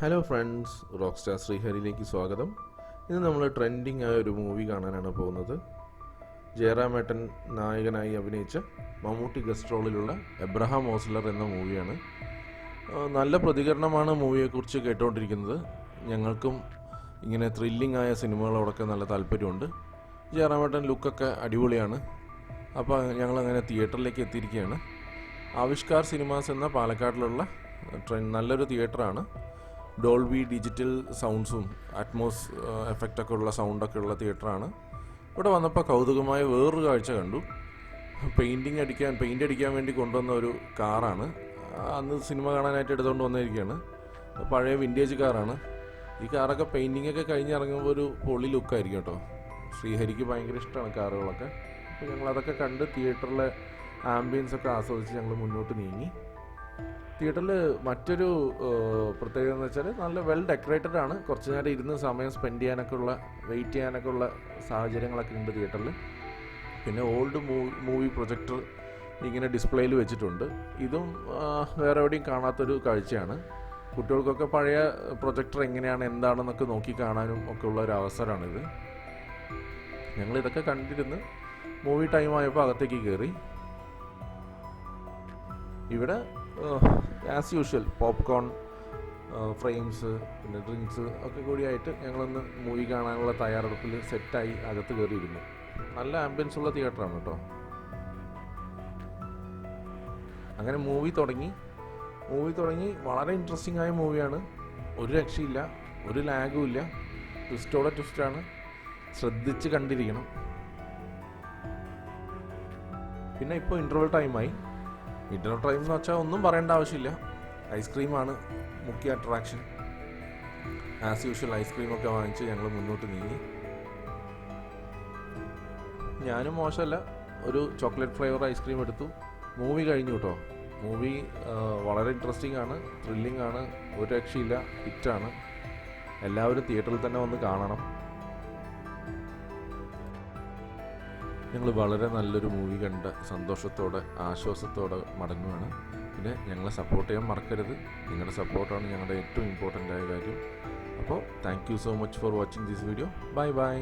Hello friends rock star ശ്രീഹരിയിലേക്ക് സ്വാഗതം. ഇന്ന് നമ്മൾ ട്രെൻഡിങ് ആയ ഒരു മൂവി കാണാനാണ് പോകുന്നത്. ജയറാമേട്ടൻ നായകനായി അഭിനയിച്ച മമ്മൂട്ടി ഗസ്റ്റ് റോളിലുള്ള എബ്രഹാം ഓസ്ലർ എന്ന മൂവിയാണ് നല്ല പ്രതികരണമാണ് മൂവിയെക്കുറിച്ച് കേട്ടുകൊണ്ടിരിക്കുന്നത് ഞങ്ങൾക്കും ഇങ്ങനെ ത്രില്ലിംഗ് ആയ സിനിമകളോടൊക്കെ നല്ല താല്പര്യമുണ്ട്. ജയറാമേട്ടൻ ലുക്കൊക്കെ അടിപൊളിയാണ്. അപ്പോൾ ഞങ്ങളങ്ങനെ തിയേറ്ററിലേക്ക് എത്തിയിരിക്കുകയാണ്. ആവിഷ്കാർ സിനിമാസ് എന്ന പാലക്കാട്ടിലുള്ള ട്രെൻ നല്ലൊരു തിയേറ്ററാണ് ഡോൾബി ഡിജിറ്റൽ സൗണ്ട്സും അറ്റ്മോസ് എഫക്റ്റൊക്കെ ഉള്ള സൗണ്ടൊക്കെ ഉള്ള തിയേറ്ററാണ്. ഇവിടെ വന്നപ്പോൾ കൗതുകമായ വേറൊരു കാഴ്ച കണ്ടു. പെയിന്റിങ് അടിക്കാൻ പെയിന്റ് അടിക്കാൻ വേണ്ടി കൊണ്ടുവന്ന ഒരു കാറാണ്. അന്ന് സിനിമ കാണാനായിട്ട് എടുത്തുകൊണ്ട് വന്നിരിക്കുകയാണ് പഴയ വിന്റേജ് കാറാണ്. ഈ കാറൊക്കെ പെയിന്റിംഗ് ഒക്കെ കഴിഞ്ഞ് ഇറങ്ങുമ്പോൾ ഒരു പൊളി ലുക്കായിരിക്കും കേട്ടോ. ശ്രീഹരിക്ക് ഭയങ്കര ഇഷ്ടമാണ് കാറുകളൊക്കെ. അപ്പോൾ ഞങ്ങൾ അതൊക്കെ കണ്ട് തിയേറ്ററിലെ ആംബിയൻസ് ഒക്കെ ആസ്വദിച്ച് ഞങ്ങൾ മുന്നോട്ട് നീങ്ങി. തിയേറ്ററിൽ മറ്റൊരു പ്രത്യേകത എന്ന് വെച്ചാൽ നല്ല വെൽ ഡെക്കറേറ്റഡ് ആണ്. കുറച്ച് നേരം ഇരുന്ന് സമയം സ്പെൻഡ് ചെയ്യാനൊക്കെ ഉള്ള വെയിറ്റ് ചെയ്യാനൊക്കെ ഉള്ള സാഹചര്യങ്ങളൊക്കെ ഉണ്ട് തിയേറ്ററിൽ പിന്നെ ഓൾഡ് മൂവി മൂവി പ്രൊജക്ടർ ഇങ്ങനെ ഡിസ്പ്ലേയിൽ വെച്ചിട്ടുണ്ട്. ഇതും വേറെ എവിടെയും കാണാത്തൊരു കാഴ്ചയാണ്. കുട്ടികൾക്കൊക്കെ പഴയ പ്രൊജക്ടർ എങ്ങനെയാണ് എന്താണെന്നൊക്കെ നോക്കി കാണാനും ഒക്കെ ഉള്ള ഒരു അവസരമാണിത്. ഞങ്ങൾ ഇതൊക്കെ കണ്ടിരുന്ന് മൂവി ടൈം ആയപ്പോൾ അകത്തേക്ക് കയറി ഇവിടെ ആസ് യൂഷ്വൽ പോപ്കോൺ ഫ്രെയിംസ് പിന്നെ ഡ്രിങ്ക്സ് ഒക്കെ കൂടിയായിട്ട് ഞങ്ങളൊന്ന് മൂവി കാണാനുള്ള തയ്യാറെടുപ്പിൽ സെറ്റായി അകത്ത് കയറിയിരുന്നു. നല്ല ആംബിയൻസ് ഉള്ള തിയേറ്ററാണ് കേട്ടോ. അങ്ങനെ മൂവി തുടങ്ങി. മൂവി തുടങ്ങി. വളരെ ഇൻട്രസ്റ്റിംഗ് ആയ മൂവിയാണ് ഒരു രക്ഷയില്ല ഒരു ലാഗും ഇല്ല. ട്വിസ്റ്റോടെ ട്വിസ്റ്റാണ് ശ്രദ്ധിച്ച് കണ്ടിരിക്കണം. പിന്നെ ഇപ്പോൾ ഇന്റർവൽ ടൈമായി ഇന്റർവൽ ടൈം എന്ന് വെച്ചാൽ ഒന്നും പറയേണ്ട ആവശ്യമില്ല. ഐസ്ക്രീമാണ് മുഖ്യ അട്രാക്ഷൻ ആസ് യൂഷ്വൽ ഐസ്ക്രീമൊക്കെ വാങ്ങിച്ച് ഞങ്ങൾ മുന്നോട്ട് നീങ്ങി. ഞാനും മോശമല്ല. ഒരു ചോക്ലേറ്റ് ഫ്ലേവർ ഐസ്ക്രീം എടുത്തു. മൂവി കഴിഞ്ഞു കേട്ടോ മൂവി വളരെ ഇൻട്രസ്റ്റിംഗ് ആണ് ത്രില്ലിംഗ് ആണ് ഒരു രക്ഷയില്ല ഹിറ്റാണ് എല്ലാവരും തിയേറ്ററിൽ തന്നെ വന്ന് കാണണം. ഞങ്ങൾ വളരെ നല്ലൊരു മൂവി കണ്ട സന്തോഷത്തോടെ ആശ്വാസത്തോടെ മടങ്ങുകയാണ് പിന്നെ ഞങ്ങളെ സപ്പോർട്ട് ചെയ്യാൻ മറക്കരുത്. നിങ്ങളുടെ സപ്പോർട്ടാണ് ഞങ്ങളുടെ ഏറ്റവും ഇമ്പോർട്ടന്റ് ആയ കാര്യം. അപ്പോൾ thank you so much for watching this video bye bye